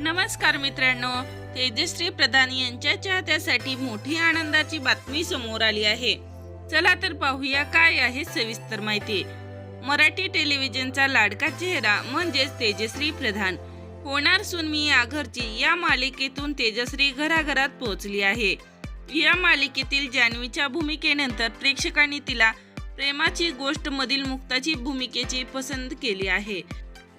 नमस्कार मित्रांनो तेजश्री प्रधान यांच्या चाहत्यासाठी मोठी आनंदाची बातमी समोर आली आहे. चला तर पाहूया काय आहे सविस्तर माहिती. मराठी टेलिव्हिजनचा लाडका चेहरा म्हणजेच तेजश्री प्रधान. होणार सुन मी या घरची या मालिकेतून तेजश्री घराघरात पोहोचली आहे. या मालिकेतील जान्हवीच्या भूमिकेनंतर प्रेक्षकांनी तिला प्रेमाची गोष्ट मधील मुक्ताची भूमिकेची पसंत केली आहे.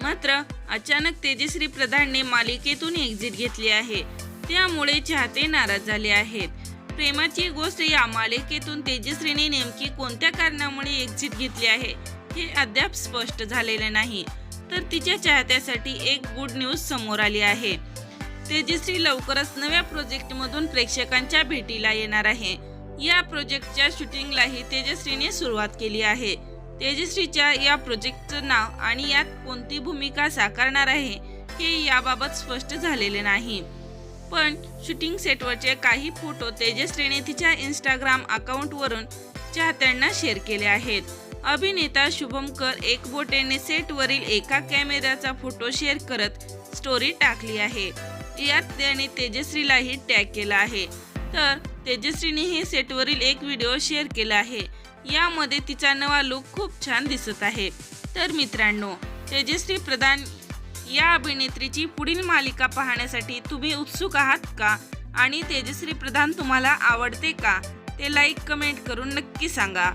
मात्र अचानक तेजश्री प्रधानने मालिकेतून एक्झिट घेतली आहे. त्यामुळे चाहते नाराज झाले आहेत. प्रेमाची गोष्ट या मालिकेतून तेजश्रीने नेमकी कोणत्या कारणामुळे एक्झिट घेतली आहे हे अद्याप स्पष्ट झालेले नाही. तर तिच्या चाहत्यासाठी एक गुड न्यूज समोर आली आहे. तेजश्री लवकरच नव्या प्रोजेक्टमधून प्रेक्षकांच्या भेटीला येणार आहे. या प्रोजेक्टच्या शूटिंगलाही तेजश्रीने सुरुवात केली आहे. तेजश्रीच्या या प्रोजेक्टचं नाव आणि यात कोणती भूमिका साकारणार आहे हे याबाबत स्पष्ट झालेले नाही. पण शूटिंग सेटवरचे काही फोटो तेजश्रीने तिच्या इंस्टाग्राम अकाउंटवरून चाहत्यांना शेअर केले आहेत. अभिनेता शुभमकर एकबोटेने सेटवरील एका कॅमेऱ्याचा फोटो शेअर करत स्टोरी टाकली आहे. यात त्याने तेजश्रीलाही टॅग केला आहे. तर तेजस्वीनेही सेटवरील एक व्हिडिओ शेअर केला आहे. यामध्ये तिचा नवा लुक खूप छान दिसत आहे. तर मित्रांनो तेजश्री प्रधान या अभिनेत्रीची पुढील मालिका पाहण्यासाठी तुम्ही उत्सुक आहात का? आणि तेजश्री प्रधान तुम्हाला आवडते का? ते लाईक कमेंट करून नक्की सांगा.